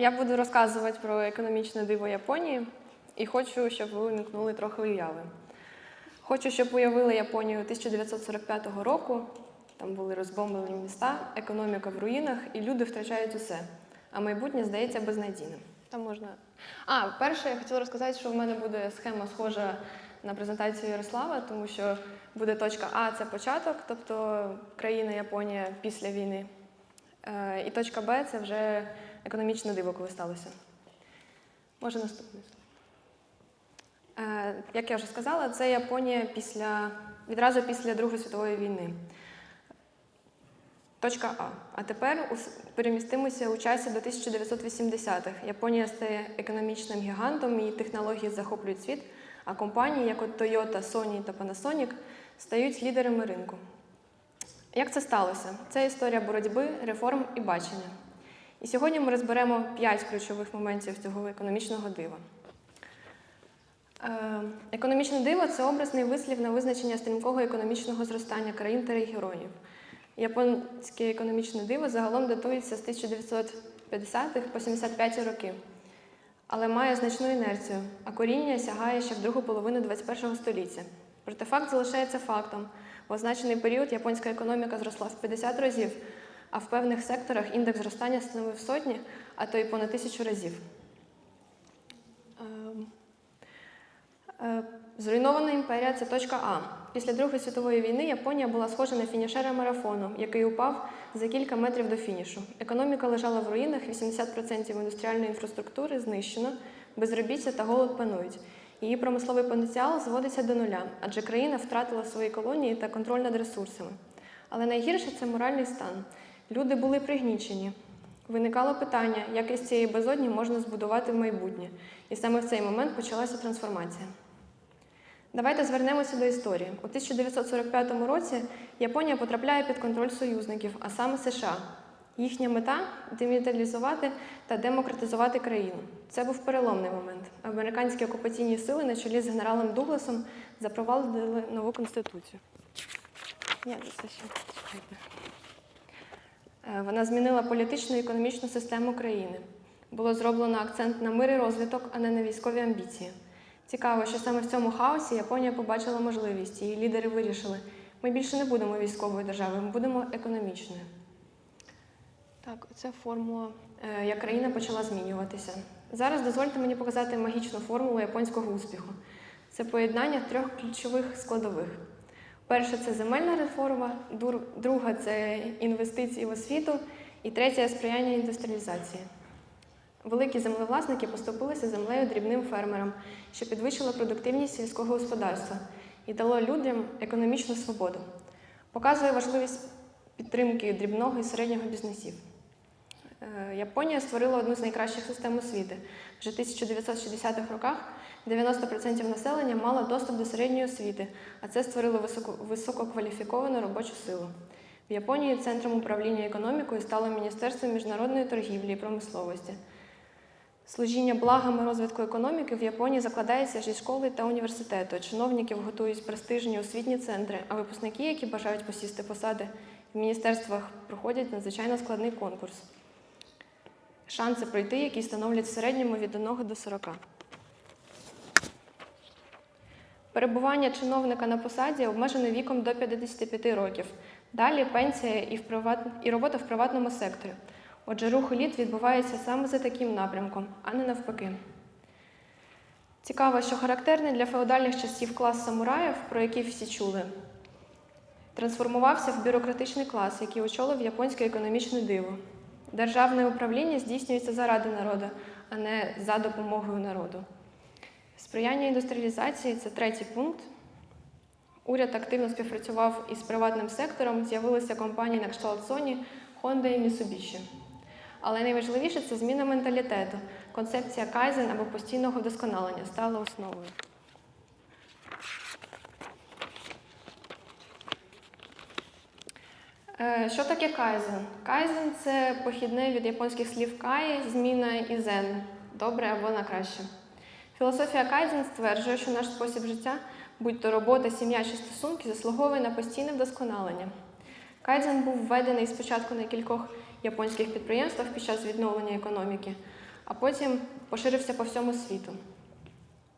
Я буду розказувати про економічне диво Японії і хочу, щоб ви уникнули трохи уяви. Хочу, щоб уявили Японію 1945 року. Там були розбомблені міста, економіка в руїнах, і люди втрачають усе. А майбутнє здається безнадійним. Там можна. А, перше, я хотіла розказати, що в мене буде схема схожа на презентацію Ярослава, тому що буде точка А це початок, тобто країна Японія після війни. Е, І точка Б це вже економічне диво, коли сталося. Може, наступний. Е, Як я вже сказала, це Японія після, відразу після Другої світової війни. Точка А. А тепер перемістимося у часі до 1980-х. Японія стає економічним гігантом, її технології захоплюють світ, а компанії, як от Toyota, Sony та Panasonic, стають лідерами ринку. Як це сталося? Це історія боротьби, реформ і бачення. І сьогодні ми розберемо п'ять ключових моментів цього економічного дива. Е, Економічне диво це образний вислів на визначення стрімкого економічного зростання країн та регіонів. Японське економічне диво загалом датується з 1950-х по 75 роки, але має значну інерцію, а коріння сягає ще в другу половину 21 століття. Проте факт залишається фактом. В означений період японська економіка зросла в 50 разів, а в певних секторах індекс зростання становив сотні, а то й понад тисячу разів. Ем, Е, Зруйнована імперія це точка А. Після Другої світової війни Японія була схожа на фінішера марафону, який упав за кілька метрів до фінішу. Економіка лежала в руїнах, 80% індустріальної інфраструктури знищено, безробіття та голод панують. Її промисловий потенціал зводиться до нуля, адже країна втратила свої колонії та контроль над ресурсами. Але найгірше це моральний стан. Люди були пригнічені. Виникало питання, як із цієї безодні можна збудувати майбутнє. І саме в цей момент почалася трансформація. Давайте звернемося до історії. У 1945 році Японія потрапляє під контроль союзників, а саме США. Їхня мета демілітаризувати та демократизувати країну. Це був переломний момент. Американські окупаційні сили на чолі з генералом Дугласом запровадили нову конституцію. Ні, це ще чекайте. Е, Вона змінила політичну і економічну систему країни. Було зроблено акцент на мир і розвиток, а не на військові амбіції. Цікаво, що саме в цьому хаосі Японія побачила можливість. Її лідери вирішили: ми більше не будемо військовою державою, ми будемо економічною. Так, це формула, е, як країна почала змінюватися. Зараз дозвольте мені показати магічну формулу японського успіху. Це поєднання трьох ключових складових. Перша це земельна реформа, друга це інвестиції в освіту, і третя сприяння індустріалізації. Великі землевласники поступилися землею дрібним фермерам, що підвищило продуктивність сільського господарства і дало людям економічну свободу. Показує важливість підтримки дрібного і середнього бізнесів. Е, Японія створила одну з найкращих систем освіти. Вже в 1960-х роках 90% населення мало доступ до середньої освіти, а це створило високо, висококваліфіковану робочу силу. В Японії центром управління економікою стало Міністерство міжнародної торгівлі і промисловості. Служіння благами розвитку економіки в Японії закладається зі школи та університету. Чиновників готують престижні освітні центри, а випускники, які бажають посісти посади в міністерствах, проходять надзвичайно складний конкурс. Шанси пройти, які становлять в середньому від 1 до 40. Перебування чиновника на посаді обмежене віком до 55 років. Далі пенсія і, в приват... і робота в приватному секторі. Отже, рух еліт відбувається саме за таким напрямком, а не навпаки. Цікаво, що характерний для феодальних часів клас самураїв, про який всі чули, трансформувався в бюрократичний клас, який очолив японське економічне диво. Державне управління здійснюється заради народу, а не за допомогою народу. Сприяння індустріалізації це третій пункт. Уряд активно співпрацював із приватним сектором, з'явилися компанії на кшталт Sony, Honda і Mitsubishi. Але найважливіше це зміна менталітету. Концепція кайзен або постійного вдосконалення стала основою. Е, Що таке кайзен? Кайзен це похідне від японських слів кай, зміна і зен добре або на краще. Філософія Кайдзен стверджує, що наш спосіб життя, будь то робота, сім'я чи стосунки, заслуговує на постійне вдосконалення. Кайдзен був введений спочатку на кількох японських підприємствах під час відновлення економіки, а потім поширився по всьому світу.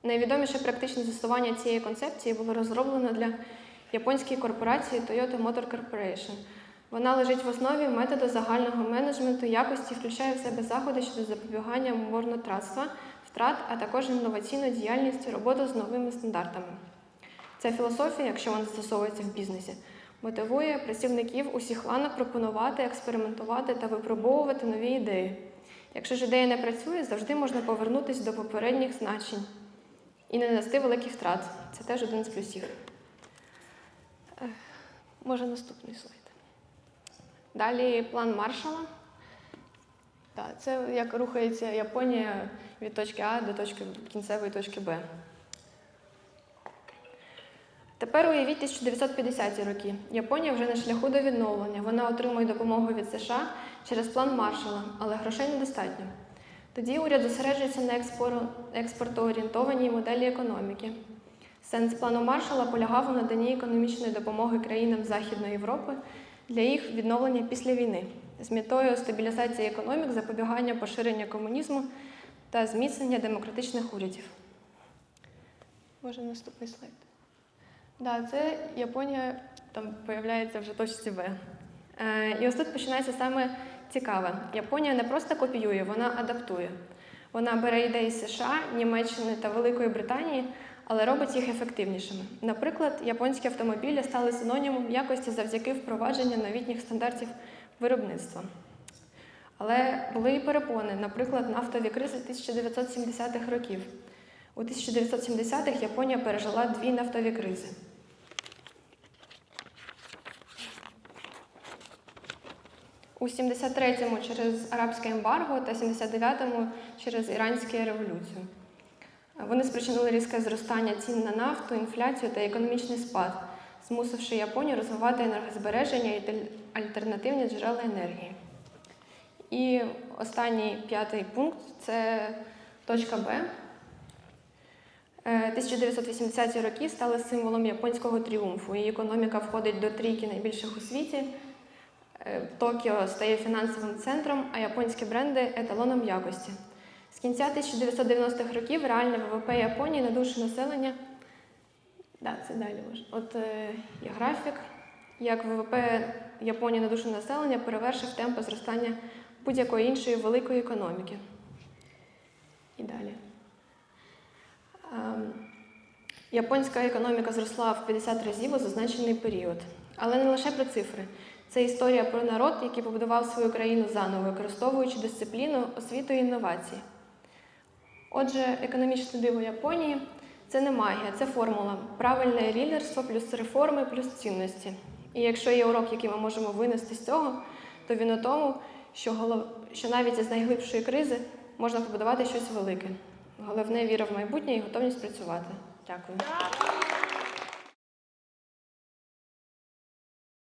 Найвідоміше практичне застосування цієї концепції було розроблено для японської корпорації Toyota Motor Corporation. Вона лежить в основі методу загального менеджменту якості, включає в себе заходи щодо запобігання марнотратства, втрат, а також інноваційну діяльність, роботу з новими стандартами. Ця філософія, якщо вона застосовується в бізнесі, мотивує працівників усіх ланок пропонувати, експериментувати та випробовувати нові ідеї. Якщо ж ідея не працює, завжди можна повернутися до попередніх значень і не нанести великих втрат. Це теж один з плюсів. Може, наступний слайд. Далі план Маршала. Так, це як рухається Японія від точки А до точки кінцевої точки Б. Тепер уявіть 1950-ті роки. Японія вже на шляху до відновлення. Вона отримує допомогу від США через план Маршала, але грошей недостатньо. Тоді уряд зосереджується на експортоорієнтованій моделі економіки. Сенс плану Маршала полягав у наданні економічної допомоги країнам Західної Європи для їх відновлення після війни з метою стабілізації економік, запобігання поширення комунізму та зміцнення демократичних урядів. Може, наступний слайд. Да, це Японія там появляється вже точці Б. Е, і ось тут починається саме цікаве. Японія не просто копіює, вона адаптує. Вона бере ідеї США, Німеччини та Великої Британії, але робить їх ефективнішими. Наприклад, японські автомобілі стали синонімом якості завдяки впровадженню новітніх стандартів виробництва. Але були і перепони, наприклад, нафтові кризи 1970-х років. У 1970-х Японія пережила дві нафтові кризи. У 73-му через арабське ембарго та 79-му через іранську революцію. Вони спричинили різке зростання цін на нафту, інфляцію та економічний спад, змусивши Японію розвивати енергозбереження і альтернативні джерела енергії. І останній п'ятий пункт це точка Б. Е, 1980-ті роки стали символом японського тріумфу. Її економіка входить до трійки найбільших у світі. Е, Токіо стає фінансовим центром, а японські бренди еталоном якості. З кінця 1990-х років реальне ВВП Японії на душу населення. Да, це далі можна. От е, є графік, як ВВП Японії на душу населення перевершив темпи зростання будь-якої іншої великої економіки. І далі. Ем, Японська економіка зросла в 50 разів у зазначений період. Але не лише про цифри. Це історія про народ, який побудував свою країну заново, використовуючи дисципліну, освіту і інновації. Отже, економічне диво Японії це не магія, це формула. Правильне лідерство плюс реформи, плюс цінності. І якщо є урок, який ми можемо винести з цього, то він у тому, що, голов... що навіть із найглибшої кризи можна побудувати щось велике. Головне віра в майбутнє і готовність працювати. Дякую.